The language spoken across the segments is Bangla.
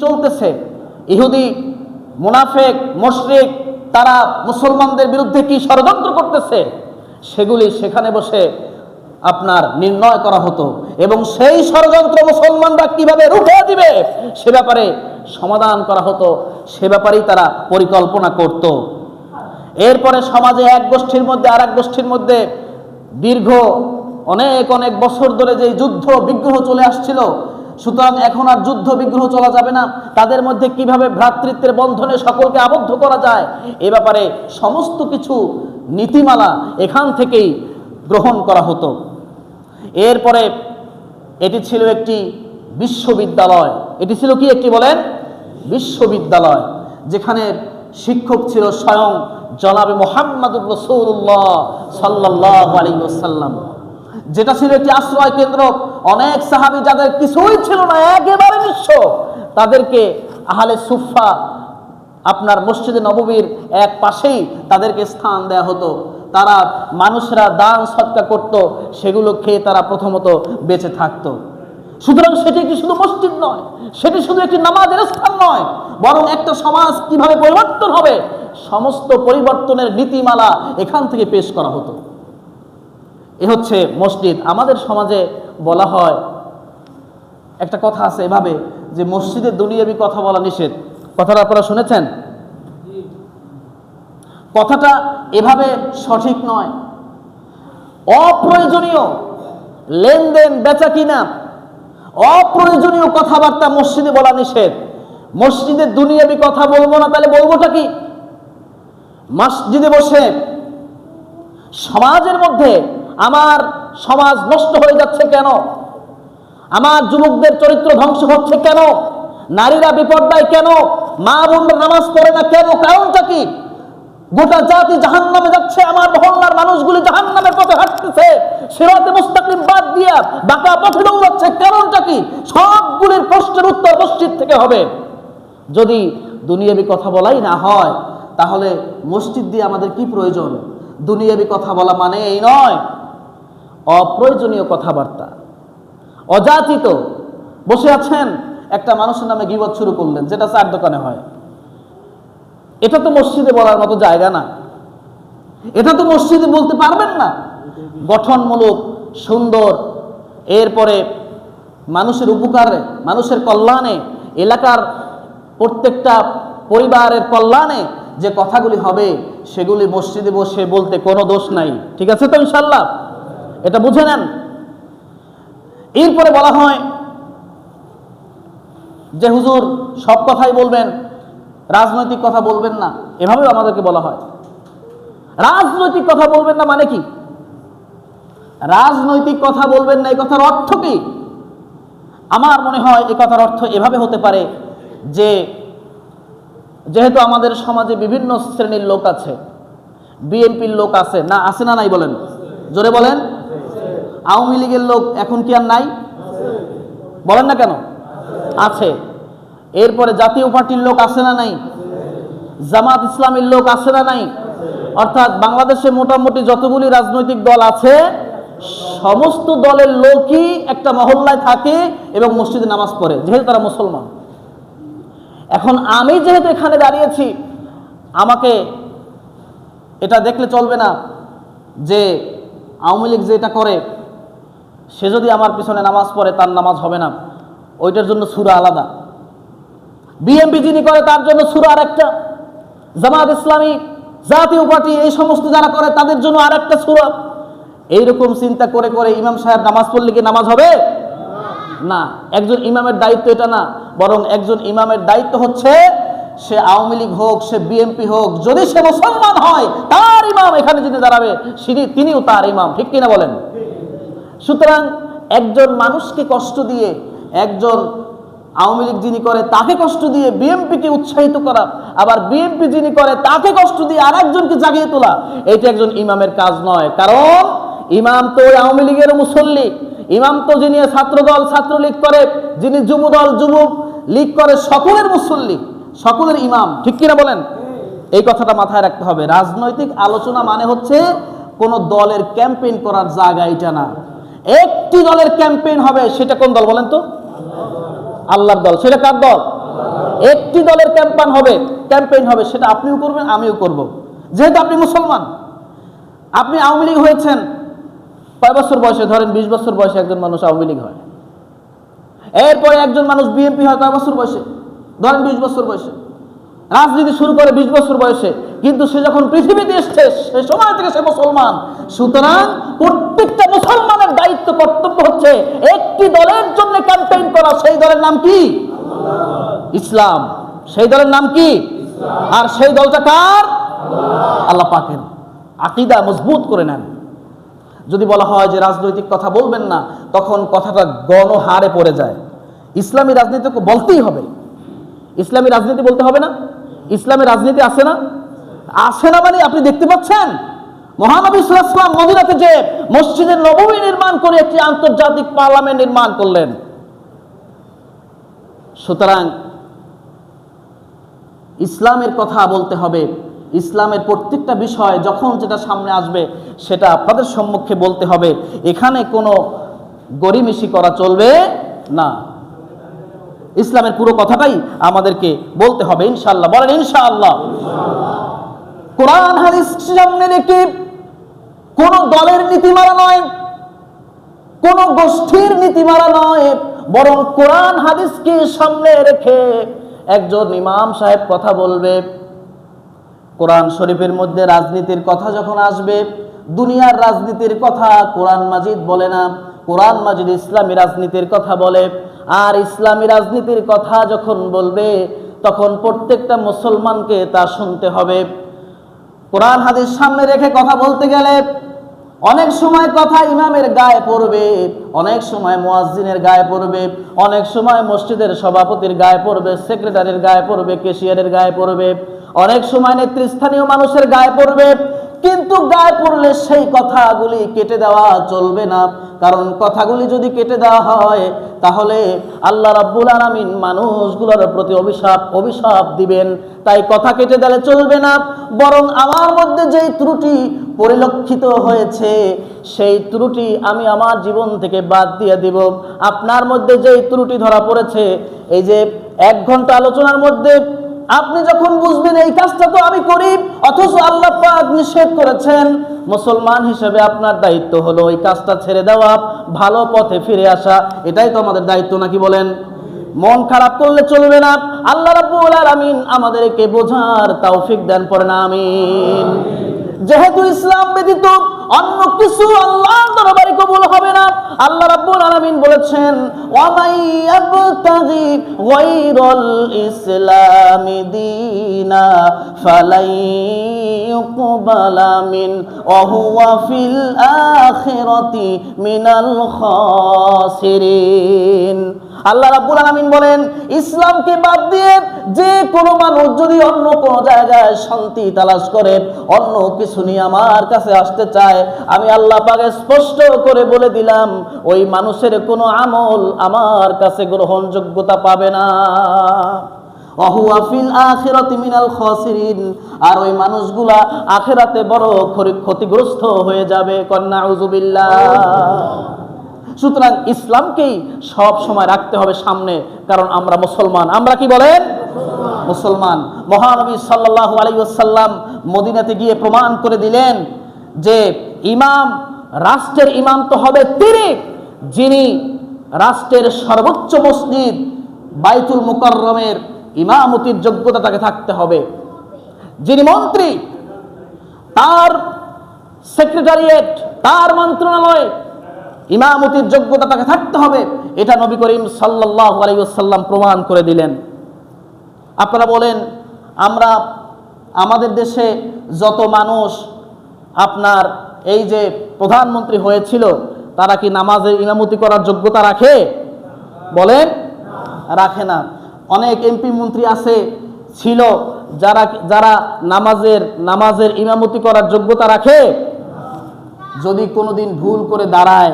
চলতেছে। ইহুদি, মুনাফেক, মুশরিক, তারা মুসলমানদের বিরুদ্ধে কি ষড়যন্ত্র করতেছে? সেগুলি সেখানে বসে আপনার নির্ণয় করা হতো। এবং সেই ষড়যন্ত্র মুসলমানরা কীভাবে রুখে দিবে, সে ব্যাপারে সমাধান করা হতো। সে ব্যাপারেই তারা পরিকল্পনা করত। এরপরে সমাজে এক গোষ্ঠীর মধ্যে আর এক গোষ্ঠীর মধ্যে দীর্ঘ অনেক অনেক বছর ধরে যে যুদ্ধ, বিগ্রহ চলে আসছিল সুতরাং এখন আর যুদ্ধ বিগ্রহ চলা যাবে না। তাদের মধ্যে কীভাবে ভ্রাতৃত্বের বন্ধনে সকলকে আবদ্ধ করা যায়, এ ব্যাপারে সমস্ত কিছু নীতিমালা এখান থেকেই গ্রহণ করা হতো। এরপরে এটি ছিল একটি বিশ্ববিদ্যালয়। এটি ছিল কি একটি বলেন? বিশ্ববিদ্যালয়, যেখানে শিক্ষক ছিল স্বয়ং জনাবে মোহাম্মদুর রসৌল্লাহ সাল্লাহ আলী ওসাল্লাম যেটা ছিল একটি আশ্রয় কেন্দ্র। অনেক সাহাবি যাদের কিছুই ছিল না, একেবারে নিঃস্ব, তাদেরকে আহলে সুফা আপনার মসজিদে নববীর এক পাশেই তাদেরকে স্থান দেয়া হতো। তারা মানুষরা দান সৎকা করত, সেগুলো খেয়ে তারা প্রথমত বেঁচে থাকতো। সুতরাং সেটি একটি শুধু মসজিদ নয়, সেটি শুধু একটি নামাজের স্থান নয়, বরং একটা সমাজ কীভাবে পরিবর্তন হবে, সমস্ত পরিবর্তনের নীতিমালা এখান থেকে পেশ করা হতো। এ হচ্ছে মসজিদ। আমাদের সমাজে বলা হয়। একটা কথা আছে এভাবে, যে মসজিদে দুনিয়াবি কথা বলা নিষেধ। কথাটা আপনারা শুনেছেন? কথাটা এভাবে সঠিক নয়। অপ্রয়োজনীয় লেনদেন বেচা কিনা, অপ্রয়োজনীয় কথাবার্তা মসজিদে বলা নিষেধ। মসজিদে দুনিয়াবি কথা বলব না, তাহলে বলবোটা কি? মসজিদে বসে সমাজের মধ্যে আমার সমাজ নষ্ট হয়ে যাচ্ছে কেন? আমার যুবকদের চরিত্র ধ্বংস হচ্ছে কেন? নারীরা বিপর্দায় কেন? মা বোনরা নামাজ পড়ে না কেন? কারণটা কি? গোটা জাতি জাহান নামে যাচ্ছে, আমার মহল্লার মানুষগুলি জাহান নামের পথে হাঁটতেছে। সেরাতে মুস্তাকিম বাদ দিয়া বাঁকা পথে দৌড়াচ্ছে। কারণটা কি? সবগুলির প্রশ্নের উত্তর মসজিদ থেকে হবে। যদি দুনিয়াবি কথা বলাই না হয়, তাহলে মসজিদ দিয়ে আমাদের কি প্রয়োজন? দুনিয়াবি কথা বলা মানে এই নয়। অপ্রয়োজনীয় কথাবার্তা। অযাচিত বসে আছেন একটা মানুষের নামে গিবত শুরু করলেন, যেটা চার দোকানে হয়। এটা তো মসজিদে বলার মতো জায়গা না। এটা তো মসজিদে বলতে পারবেন না। গঠনমূলক, সুন্দর, এরপরে মানুষের উপকারে, মানুষের কল্যাণে, এলাকার প্রত্যেকটা পরিবারের কল্যাণে যে কথাগুলি হবে, সেগুলি মসজিদে বসে বলতে কোনো দোষ নাই। ঠিক আছে তো ইনশাল্লাহ? এটা বুঝে নেন। এরপরে বলা হয় যে হুজুর, সব কথাই বলবেন, রাজনৈতিক কথা বলবেন না, এভাবেও আমাদেরকে বলা হয়। রাজনৈতিক কথা বলবেন না মানে কি? রাজনৈতিক কথা বলবেন না এই কথার অর্থ কি? আমার মনে হয় এই কথার অর্থ এভাবে হতে পারে যে, যেহেতু আমাদের সমাজে বিভিন্ন শ্রেণির লোক আছে, বিএনপির লোক আছে, না আছে না নাই বলেন? জোরে বলেন। আওয়ামী লীগের লোক এখন কি আর নাই? বলেন না কেন? আছে। এরপরে জাতীয় পার্টির লোক আছে না নাই? জামাত ইসলামের লোক আছে না নাই? অর্থাৎ বাংলাদেশে মোটামুটি যতগুলি রাজনৈতিক দল আছে, সমস্ত দলের লোকই একটা মহল্লায় থাকে এবং মসজিদে নামাজ পড়ে, যেহেতু তারা মুসলমান। এখন আমি যেহেতু এখানে দাঁড়িয়েছি, আমাকে এটা দেখলে চলবে না যে আওয়ামী লীগ যেটা করে সে যদি আমার পিছনে নামাজ পড়ে, তার নামাজ হবে না। ওইটার জন্য সুরা আলাদা। বিএমপি যিনি করে, তার জন্য সুরা আর একটা জামাত ইসলামী জাতীয় পার্টি এই সমস্ত যারা করে, তাদের জন্য আর একটা সুরা। এইরকম চিন্তা করে করে ইমাম সাহেব নামাজ পড়লে কি নামাজ হবে? না। একজন ইমামের দায়িত্ব এটা না। বরং একজন ইমামের দায়িত্ব হচ্ছে, সে আওয়ামী লীগ হোক, সে বিএনপি হোক, যদি সে মুসলমান হয়, তার ইমাম এখানে যিনি দাঁড়াবে তিনি তিনিও তার ইমাম। ঠিক কিনা বলেন? সুতরাং একজন মানুষকে কষ্ট দিয়ে একজন আওয়ামী লীগ যিনি করে, তাকে কষ্ট দিয়ে বিএনপিকে উৎসাহিত করা, আবার বিএনপি যিনি করে, তাকে কষ্ট দিয়ে আর একজনকে জাগিয়ে তোলা, এটা একজন ইমামের কাজ নয়। কারণ ইমাম তো আওয়ামী লীগের মুসল্লি, ইমাম তো যিনি ছাত্রদল, ছাত্রলীগ করে, যিনি যুবদল, যুবক লীগ করে, সকলের মুসল্লি, সকলের ইমাম, ঠিক কিনা বলেন? এই কথাটা মাথায় রাখতে হবে। রাজনৈতিক আলোচনা মানে হচ্ছে কোন দলের ক্যাম্পেইন করার জায়গা এটা না। একটি দলের ক্যাম্পেইন হবে, সেটা কোন দল বলেন তো? আল্লাহর দল। সেটা কার দল? একটি দলের ক্যাম্পেইন হবে ক্যাম্পেইন হবে, সেটা আপনিও করবেন, আমিও করব। যেহেতু আপনি মুসলমান, আপনি আওয়ামী লীগ হয়েছেন, কয় বছর বয়সে? ধরেন বিশ বছর বয়সে একজন মানুষ আওয়ামী লীগ হয়। এরপরে একজন মানুষ বিএনপি হয় কয় বছর বয়সে? ধরেন বিশ বছর বয়সে। রাজনীতি শুরু করে বিশ বছর বয়সে। কিন্তু সে যখন পৃথিবীতে এসছে, সে সময় থেকে সে মুসলমান। সুতরাং মুসলমানের দায়িত্ব কর্তব্য হচ্ছে একটি দলের জন্য ক্যাম্পেইন করা, সেই দলের নাম কি? ইসলাম। সেই দলের নাম কি? আর সেই দলটা কার? আল্লাহ পাকের। আকিদা মজবুত করে নেন। যদি বলা হয় যে রাজনৈতিক কথা বলবেন না, তখন কথাটা গণহারে পড়ে যায়। ইসলামী রাজনীতি বলতেই হবে। ইসলামী রাজনীতি বলতে হবে না? ইসলামী রাজনীতি আসে না? আসে না মানে আপনি দেখতে পাচ্ছেন? মহানবী মদিনাতে যে মসজিদের নবমী নির্মাণ করে একটি আন্তর্জাতিক পার্লামেন্ট নির্মাণ করলেন। সুতরাং ইসলামের কথা বলতে হবে। ইসলামের প্রত্যেকটা বিষয় যখন যেটা সামনে আসবে সেটা আপনাদের সম্মুখে বলতে হবে। এখানে কোনো গরিমিশি করা চলবে না। ইসলামের পুরো কথাটাই আমাদেরকে বলতে হবে ইনশাআল্লাহ। বলেন ইনশাআল্লাহ। কোরআন হাদিস সামনে রেখে কোন দলের নীতিমালা নয়, কোন গোষ্ঠীর নীতিমালা নয়, বরং কোরআন হাদিসকে সামনে রেখে একজন ইমাম সাহেব কথা বলবে। কোরআন শরীফের মধ্যে রাজনীতির কথা যখন আসবে, দুনিয়ার রাজনীতির কথা কোরআন মাজিদ বলে না, কোরআন মাজিদ ইসলামী রাজনীতির কথা বলে। আর ইসলামী রাজনীতির কথা যখন বলবে, তখন প্রত্যেকটা মুসলমানকে তা শুনতে হবে। কোরআন হাদিস সামনে রেখে কথা বলতে গেলে অনেক সময় কথা ইমামের গায়ে পড়বে, অনেক সময় মোয়াজ্জিনের গায়ে পড়বে, অনেক সময় মসজিদের সভাপতির গায়ে পড়বে, সেক্রেটারির গায়ে পড়বে কেশিয়ারের গায়ে পড়বে, অনেক সময় নেতৃস্থানীয় মানুষের গায়ে পড়বে কিন্তু গায়ে পড়লে সেই কথাগুলি কেটে দেওয়া চলবে না। কারণ কথাগুলি যদি কেটে দেওয়া হয়, তাহলে আল্লাহ রাব্বুল আলামিন মানুষগুলোর প্রতি অভিশাপ অভিশাপ দিবেন। তাই কথা কেটে দিলে চলবে না। বরং আমার মধ্যে যেই ত্রুটি পরিলক্ষিত হয়েছে, সেই ত্রুটি আমি আমার জীবন থেকে বাদ দিয়ে দিব। আপনার মধ্যে যেই ত্রুটি ধরা পড়েছে, এই যে এক ঘণ্টা আলোচনার মধ্যে আপনি যখন বুঝবেন এই কাজটা তো আমি করি, অথচ আল্লাহ পাক নিষেধ করেছেন, মুসলমান হিসেবে আপনার দায়িত্ব হলো ওই কাজটা ছেড়ে দেওয়া, ভালো পথে ফিরে আসা, এটাই তো আমাদের দায়িত্ব নাকি বলেন? মন খারাপ করলে চলবে না, আল্লাহ রাব্বুল আলামিন আমাদেরকে বোঝার তৌফিক দেন, পড়েন, আমিন। যেহেতু ইসলাম ব্যতীত অন্য কিছু আল্লাহ দরবারে কবুল হবে না। আল্লাহ রাব্বুল আলামিন বলেছেন ওয়ামাই ইয়াবতাগি গায়রাল ইসলামি দীনা ফালাই ইউকবালা মিন, ওয়া হুয়া ফিল আখিরাতি মিনাল খাসিরিন। আল্লাহ রাব্বুল আলামিন বলেন, ইসলামকে বাদ দিয়ে যে কোনো মানুষ যদি অন্য কোনো জায়গায় শান্তি তালাশ করে, অন্য কিছু নিয়ে আমার কাছে আসতে চায়, আমি আল্লাহ পাকে স্পষ্ট করে বলে দিলাম, ওই মানুষের কোনো আমল আমার কাছে গ্রহণযোগ্যতা পাবে না। আর ওই মানুষগুলা আখেরাতে বড় ক্ষতিগ্রস্ত হয়ে যাবে কন্যা উজুবিল্লাহ সুতরাং ইসলামকেই সব সময় রাখতে হবে সামনে, কারণ আমরা মুসলমান। আমরা কি বলেন? মুসলমান। মহানবী সাল্লাল্লাহু আলাইহি ওয়াসাল্লাম মদিনাতে গিয়ে প্রমাণ করে দিলেন যে ইমাম, রাষ্ট্রের ইমাম তো হবে তিনি, যিনি রাষ্ট্রের সর্বোচ্চ মসজিদ বাইতুল মুকাররমের ইমামতির যোগ্যতা তাকে থাকতে হবে। যিনি মন্ত্রী, তার সেক্রেটারিয়েট, তার মন্ত্রণালয় ইমামতির যোগ্যতা তাকে থাকতে হবে। এটা নবী করিম সাল্লাহ আলাইসাল্লাম প্রমাণ করে দিলেন। আপনারা বলেন, আমরা আমাদের দেশে যত মানুষ আপনার এই যে প্রধানমন্ত্রী হয়েছিল, তারা কি নামাজের ইমামতি করার যোগ্যতা রাখে? বলেন, রাখে না। অনেক এমপি মন্ত্রী আছে, ছিল, যারা যারা নামাজের নামাজের ইমামতি করার যোগ্যতা রাখে। যদি কোনোদিন ভুল করে দাঁড়ায়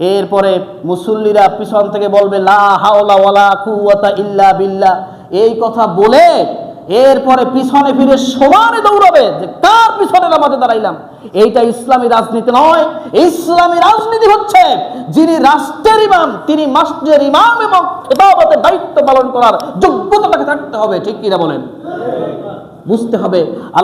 এরপরে মুসল্লিরা পিছন থেকে বলবে, লা হাওলা ওয়ালা কুওয়াতা ইল্লা বিল্লাহ। এই কথা বলে এরপরে পিছনে ফিরে সমানে দৌড়াবে যে, কার পিছনে নামাজে দাঁড়াইলাম? এইটা ইসলামী রাজনীতি নয়। ইসলামী রাজনীতি হচ্ছে যিনি রাষ্ট্রের ইমাম, তিনি মাস্টের ইমাম এবং খেতাবতের দায়িত্ব পালন করার যোগ্যতা তাকে থাকতে হবে। ঠিক কিনা বলেন? বুঝতে হবে।